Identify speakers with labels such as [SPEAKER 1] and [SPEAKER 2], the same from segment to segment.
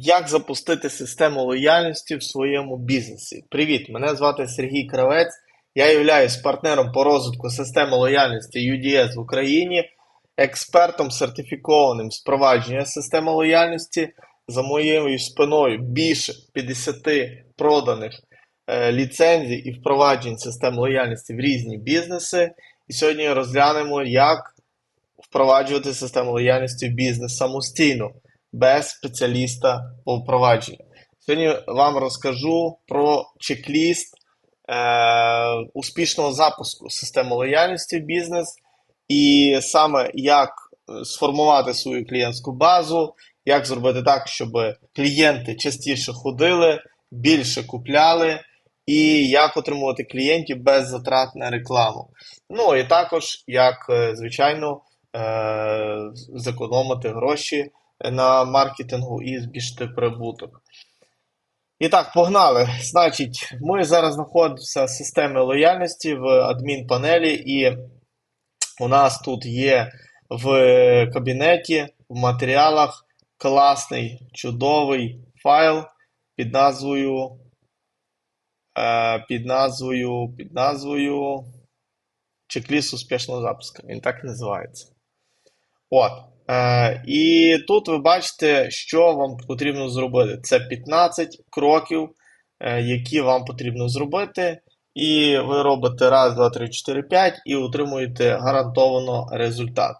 [SPEAKER 1] Як запустити систему лояльності в своєму бізнесі? Привіт! Мене звати Сергій Кравець. Я являюсь партнером по розвитку системи лояльності UDS в Україні, експертом сертифікованим з впровадження системи лояльності. За моєю спиною більше 50 проданих е, ліцензій і впроваджень систем лояльності в різні бізнеси. І сьогодні розглянемо, як впроваджувати систему лояльності в бізнес самостійно без спеціаліста по впровадженню. Сьогодні вам розкажу про чек-ліст е, успішного запуску системи лояльності в бізнес, і саме як сформувати свою клієнтську базу, як зробити так, щоб клієнти частіше ходили, більше купляли, і як отримувати клієнтів без затрат на рекламу. Ну і також, як, е, звичайно, е, зекономити гроші на маркетингу і збільшити прибуток. І так, погнали. Значить, ми зараз знаходимося в системі лояльності в адмінпанелі, і у нас тут є в кабінеті, в матеріалах класний, чудовий файл під назвою. е, Під назвою під назвою чек-ліст успішного запуску. Він так і називається. От. Е, І тут ви бачите, що вам потрібно зробити. Це 15 кроків, е, які вам потрібно зробити. І ви робите раз, два, три, чотири, п'ять і отримуєте гарантовано результат.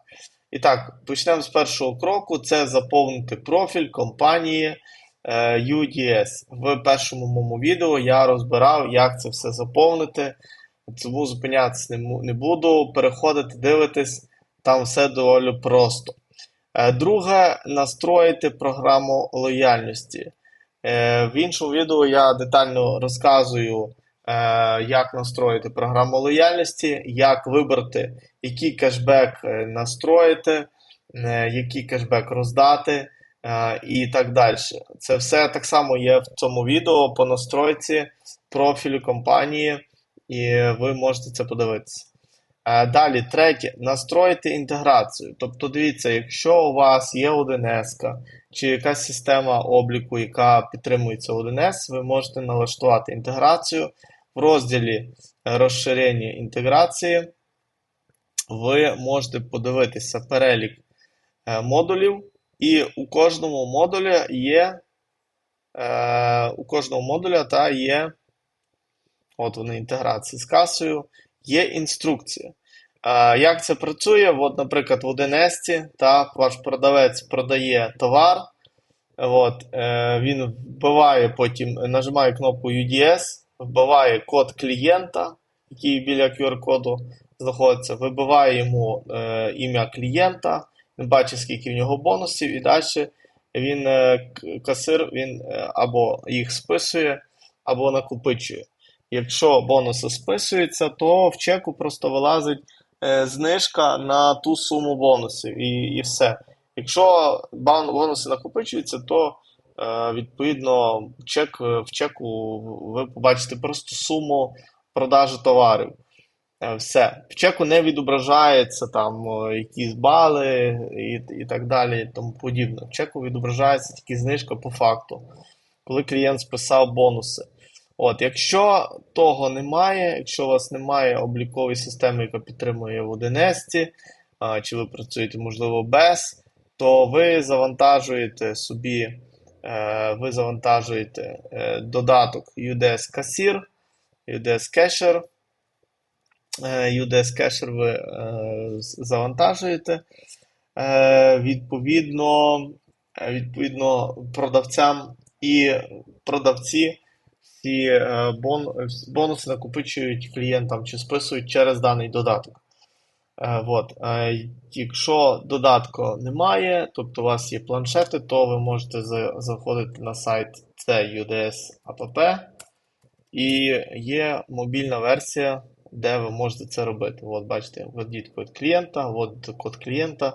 [SPEAKER 1] І так, почнемо з першого кроку: це заповнити профіль компанії е, UDS. В першому моєму відео я розбирав, як це все заповнити. Тому зупинятися не буду. Переходити, дивитись, там все доволі просто. Е, друге, настроїти програму лояльності. Е, в іншому відео я детально розказую, е, як настроїти програму лояльності, як вибрати, який кешбек настроїти, який кешбек роздати і так далі. Це все так само є в цьому відео по настройці профілю компанії, і ви можете це подивитися. Е, далі, третє, настроїти інтеграцію. Тобто, дивіться, якщо у вас є 1С чи якась система обліку, яка підтримується 1С, ви можете налаштувати інтеграцію в розділі розширення інтеграції. Ви можете подивитися перелік е, модулів, і у кожному модулі є е, у кожному модуля та є от вони інтеграції з касою є інструкція. Як це працює? От, Наприклад, в 1С так, ваш продавець продає товар, от, е, він вбиває потім, нажимає кнопку UDS, вбиває код клієнта, який біля QR-коду знаходиться, вибиває йому е, ім'я клієнта, він бачить, скільки в нього бонусів, і далі він е, касир він або їх списує, або накопичує. Якщо бонуси списуються, то в чеку просто вилазить е, знижка на ту суму бонусів і і все. Якщо бонуси накопичуються, то е, відповідно чек, в чеку ви побачите просто суму продажу товарів. Е, все. В чеку не відображається там якісь бали і і так далі. і тому подібне. В чеку відображається тільки знижка по факту, коли клієнт списав бонуси. От, Якщо того немає, якщо у вас немає облікової системи, яка підтримує в 1С, чи ви працюєте, можливо, без, то ви завантажуєте собі е, ви завантажуєте е, додаток UDS Cashier, UDS Cacher. UDS Cacher ви е, завантажуєте. Відповідно, відповідно, продавцям і продавці ці е, бонуси накопичують клієнтам чи списують через даний додаток. Е, от. Е, якщо додатку немає, тобто у вас є планшети, то ви можете заходити на сайт CUDS App і є мобільна версія, де ви можете це робити. От, бачите, введіть код клієнта, от код клієнта.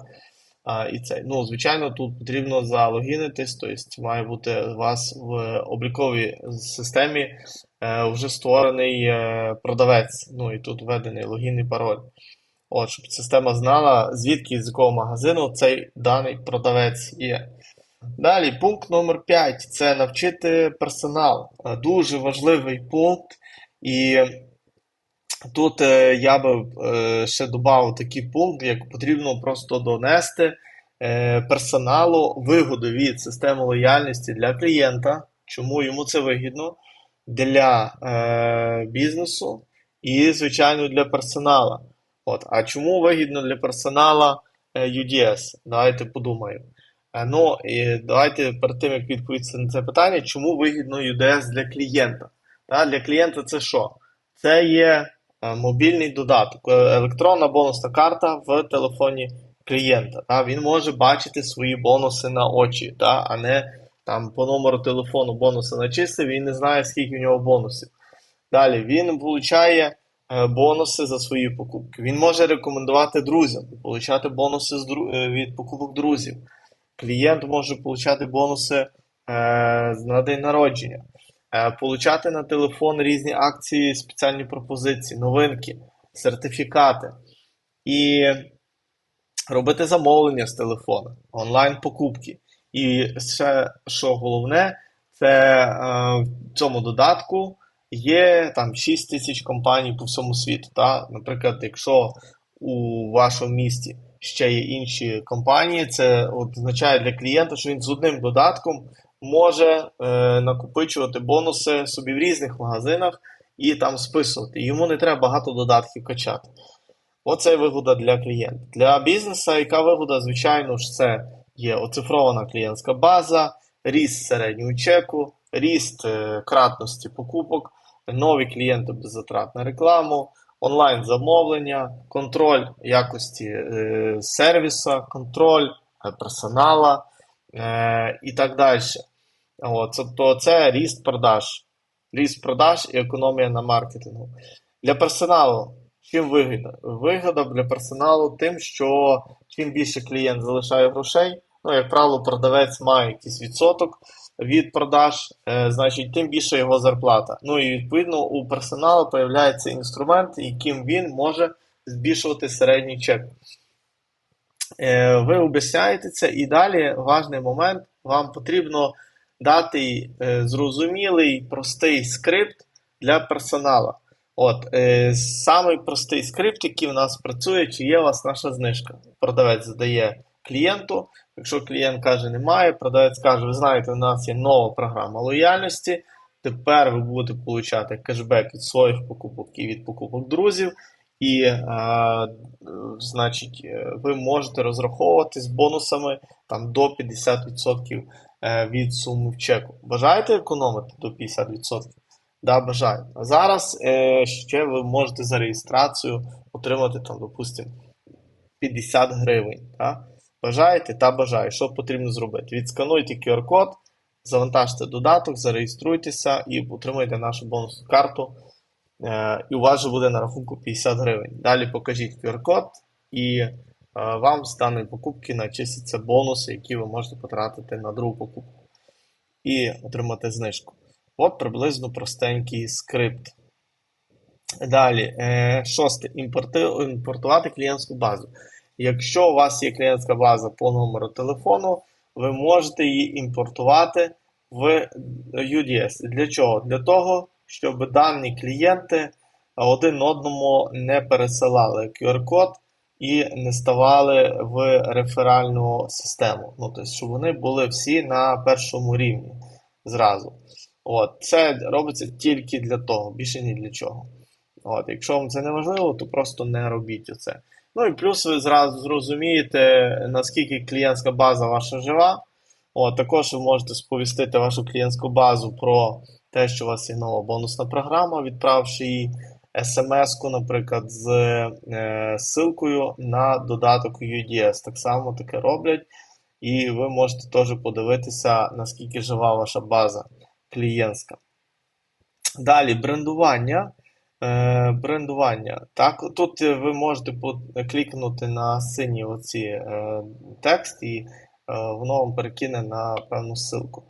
[SPEAKER 1] А, і це. Ну, Звичайно, тут потрібно залогінитись, тобто має бути у вас в обліковій системі е, вже створений е, продавець. Ну і тут введений логін і пароль. От, Щоб система знала, звідки з якого магазину цей даний продавець є. Далі, пункт номер 5 це навчити персонал. Е, Дуже важливий пункт, і тут е, я би е, ще додав такий пункт, як потрібно просто донести е, персоналу вигоду від системи лояльності для клієнта, чому йому це вигідно, для е, бізнесу і, звичайно, для персонала. От. А чому вигідно для персонала е, UDS? Давайте подумаємо. Е, Ну, і давайте перед тим, як відповісти на це питання, чому вигідно UDS для клієнта? Та, Для клієнта це що? Це є мобільний додаток, е, електронна бонусна карта в телефоні клієнта. Та? Він може бачити свої бонуси на очі, та? а не там по номеру телефону бонуси начистив, він не знає, скільки в нього бонусів. Далі він получає е, бонуси за свої покупки. Він може рекомендувати друзям, получати бонуси е, від покупок друзів. Клієнт може получати бонуси е, на день народження, е, получати на телефон різні акції, спеціальні пропозиції, новинки, сертифікати і робити замовлення з телефона, онлайн-покупки. І ще що головне, це е, в цьому додатку є там 6 тисяч компаній по всьому світу. Та? Наприклад, якщо у вашому місті ще є інші компанії, це означає для клієнта, що він з одним додатком може е, накопичувати бонуси собі в різних магазинах і там списувати. Йому не треба багато додатків качати. Оце вигода для клієнта. Для бізнесу, яка вигода, звичайно ж, це є оцифрована клієнтська база, ріст середнього чеку, ріст е, кратності покупок, нові клієнти без затрат на рекламу, онлайн замовлення, контроль якості е, сервіса, контроль е, персонала е, і так далі. От, тобто це ріст продаж. Ріст продаж і економія на маркетингу. Для персоналу чим вигода? Вигода для персоналу тим, що чим більше клієнт залишає грошей, ну, як правило, продавець має якийсь відсоток від продаж, е, значить, тим більше його зарплата. Ну і відповідно у персоналу з'являється інструмент, яким він може збільшувати середній чек. Е, Ви об'ясняєте це, і далі важний момент, вам потрібно дати е, зрозумілий, простий скрипт для персоналу. От, е, самий простий скрипт, який в нас працює, чи є у вас наша знижка. Продавець задає клієнту. Якщо клієнт каже, немає, продавець каже, ви знаєте, у нас є нова програма лояльності. Тепер ви будете отримати кешбек від своїх покупок і від покупок друзів. І, е, значить, е, ви можете розраховувати з бонусами там, до 50% е, від суми в чеку. Бажаєте економити до 50%? Да, бажаю. А зараз е, ще ви можете за реєстрацію отримати, там, допустимо, 50 гривень. Та? Бажаєте та бажаю. Що потрібно зробити? Відскануйте QR-код, завантажте додаток, зареєструйтеся і отримайте нашу бонусну карту. Е, і у вас же буде на рахунку 50 гривень. Далі покажіть QR-код, і е, вам з даної покупки начисляться бонуси, які ви можете потратити на другу покупку. І отримати знижку. От приблизно простенький скрипт. Далі, е, шосте. Імпорти- імпортувати клієнтську базу. Якщо у вас є клієнтська база по номеру телефону, ви можете її імпортувати в UDS. Для чого? Для того, щоб дані клієнти один одному не пересилали QR-код і не ставали в реферальну систему. Ну, тобто, щоб вони були всі на першому рівні зразу. От, Це робиться тільки для того, більше ні для чого. От, Якщо вам це не важливо, то просто не робіть оце. Ну і плюс ви зразу зрозумієте, наскільки клієнтська база ваша жива. От, Також ви можете сповістити вашу клієнтську базу про те, що вас нова бонусна програма, відправивши їй смс-ку, наприклад, з е, ссылкою на додаток UDS. Так само таке роблять. І ви можете теж подивитися, наскільки жива ваша база клієнтська. Далі брендування. Е, брендування. Так, Тут ви можете клікнути на синій оці е, текст, і е, воно вам перекине на певну ссылку.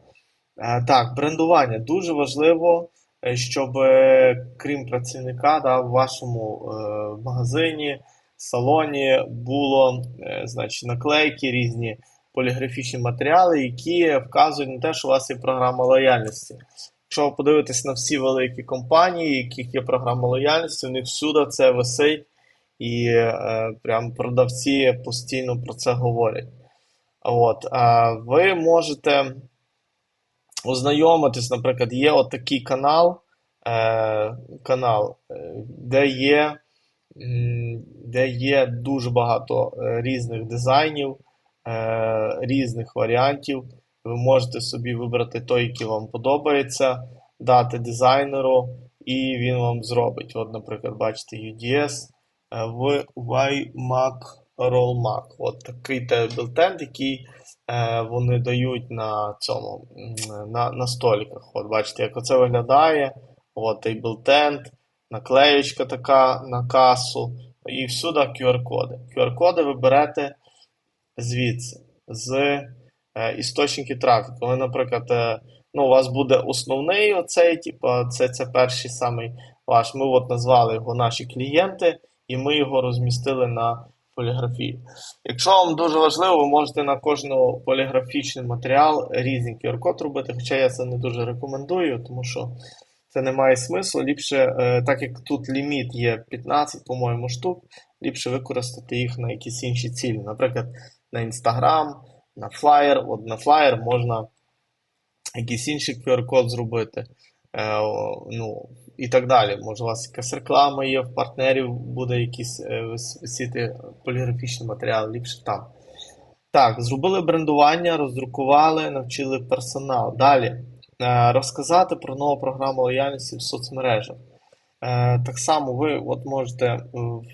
[SPEAKER 1] Так, брендування дуже важливо, е, щоб е, крім працівника да, в вашому е, магазині, салоні було значить, наклейки різні поліграфічні матеріали, які вказують на те, що у вас є програма лояльності. Якщо ви подивитесь на всі великі компанії, яких є програма лояльності, у них всюди це висить, і е, прям продавці постійно про це говорять. От, е, ви можете ознайомитись, наприклад, є отакий канал, е, канал, е, де є, де є дуже багато е, різних дизайнів, е, різних варіантів. Ви можете собі вибрати той, який вам подобається, дати дизайнеру, і він вам зробить. От, наприклад, бачите, UDS е, в YMAC RollMac. От такий тейблтенд, який вони дають на цьому на, на столиках. От бачите, як оце виглядає. От тейблтенд, наклеєчка така на касу, і всюди QR-коди. QR-коди ви берете звідси, з е, істочників трафіку. Ви, наприклад, е, ну, у вас буде основний оцей, типу, це, це перший самий ваш. Ми от назвали його наші клієнти, і ми його розмістили на поліграфії. Якщо вам дуже важливо, ви можете на кожного поліграфічний матеріал різний QR-код робити, хоча я це не дуже рекомендую, тому що це не має смислу. Ліпше, е, так як тут ліміт є 15, по-моєму, штук, ліпше використати їх на якісь інші цілі. Наприклад, на Instagram, на флаєр. От на флаєр можна якийсь інший QR-код зробити. Е, ну, і так далі. Може, у вас якась реклама є, в партнерів буде якісь е, висіти поліграфічний матеріал, ліпше там. Так, зробили брендування, роздрукували, навчили персонал. Далі. Е, розказати про нову програму лояльності в соцмережах. Так само ви от можете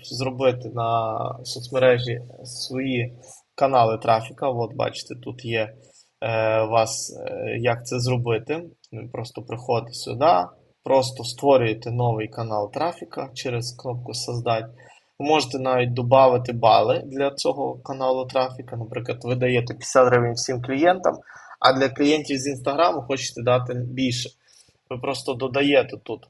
[SPEAKER 1] зробити на соцмережі свої канали трафіка. От бачите, тут є вас, е, як це зробити. Просто приходите сюди, просто створюєте новий канал трафіка через кнопку Создать. Ви можете навіть додати бали для цього каналу трафіка. Наприклад, ви даєте 50 гривень всім клієнтам, а для клієнтів з Інстаграму хочете дати більше. Ви просто додаєте тут,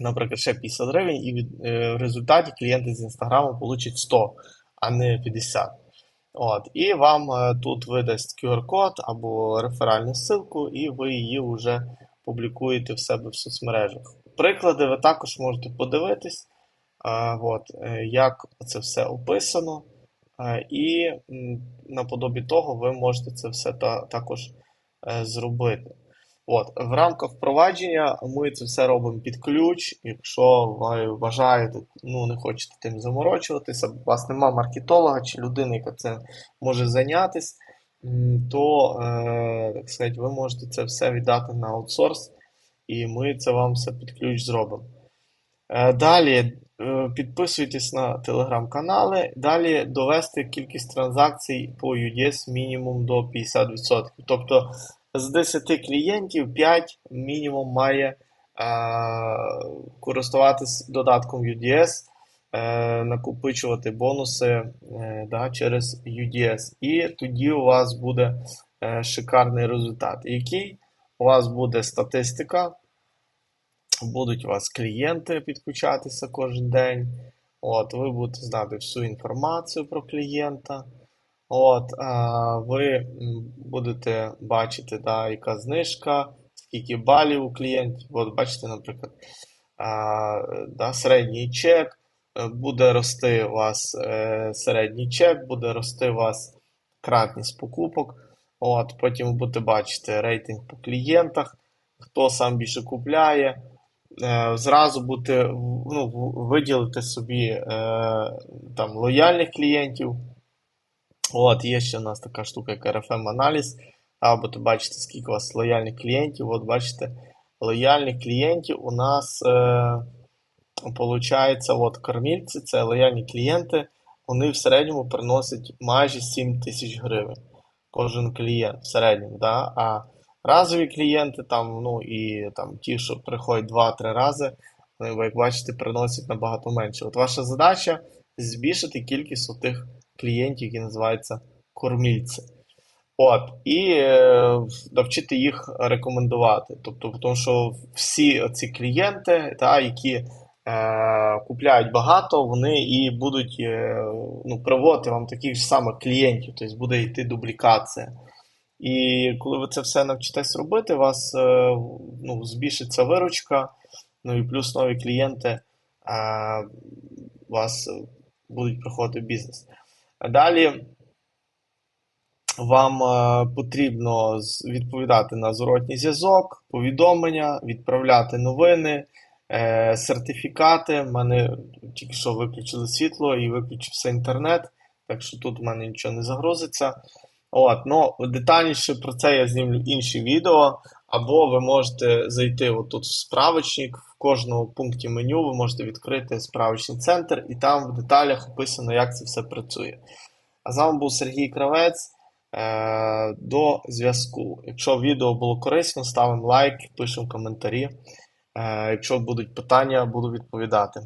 [SPEAKER 1] наприклад, ще 50 гривень, і е, в результаті клієнти з Інстаграму получать 100, а не 50. От, і вам е, тут видасть QR-код або реферальну ссылку, і ви її вже публікуєте в себе в соцмережах. Приклади ви також можете подивитись, е, от, е, як це все описано. І наподобі того ви можете це все та, також зробити. От, в рамках впровадження ми це все робимо під ключ. Якщо ви вважаєте, ну не хочете тим заморочуватися, у вас нема маркетолога чи людини, яка це може зайнятися, то е, так сказати, ви можете це все віддати на аутсорс, і ми це вам все під ключ зробимо. Е, Далі е, підписуйтесь на телеграм-канали. Далі довести кількість транзакцій по UDS мінімум до 50%. Тобто з 10 клієнтів 5 мінімум має е, користуватись додатком UDS, е, накопичувати бонуси е, да, через UDS. І тоді у вас буде шикарний результат. Який у вас буде статистика, будуть у вас клієнти підключатися кожен день. От, ви будете знати всю інформацію про клієнта. От, а, ви будете бачити, да, яка знижка, скільки балів у клієнтів. От, бачите, наприклад, да, середній чек, е, буде рости у вас е, середній чек, буде рости у вас кратність покупок. От, потім ви будете бачити рейтинг по клієнтах, хто сам більше купляє. Е, Зразу в- ну, виділити собі е, там, лояльних клієнтів. От, є ще у нас така штука, як RFM-аналіз. Або то бачите, скільки у вас лояльних клієнтів. От бачите, лояльних клієнтів у нас е, получається, от кормільці, це лояльні клієнти. Вони в середньому приносять майже 7 тисяч гривень. Кожен клієнт в середньому. Да? А разові клієнти, там, ну і там, ті, що приходять 2-3 рази, вони, як бачите, приносять набагато менше. От ваша задача збільшити кількість тих клієнтів, які називаються кормільці. От, і е, навчити їх рекомендувати. Тобто, тому що всі ці клієнти, та, які е, купляють багато, вони і будуть е, ну, приводити вам таких ж самих клієнтів, тобто буде йти дублікація. І коли ви це все навчитесь робити, у вас е, ну, збільшиться виручка, ну і плюс нові клієнти е, вас е, будуть приходити в бізнес. Далі вам е, потрібно відповідати на зворотній зв'язок, повідомлення, відправляти новини, е, сертифікати. У мене тільки що виключили світло і виключився інтернет, так що тут в мене нічого не загрузиться. От, ну, детальніше про це я знімлю інші відео, або ви можете зайти отут в справочник, в кожному пункті меню ви можете відкрити справочний центр, і там в деталях описано, як це все працює. А з вами був Сергій Кравець. Е, До зв'язку. Якщо відео було корисно, ставимо лайк, пишемо коментарі. Е, Якщо будуть питання, буду відповідати.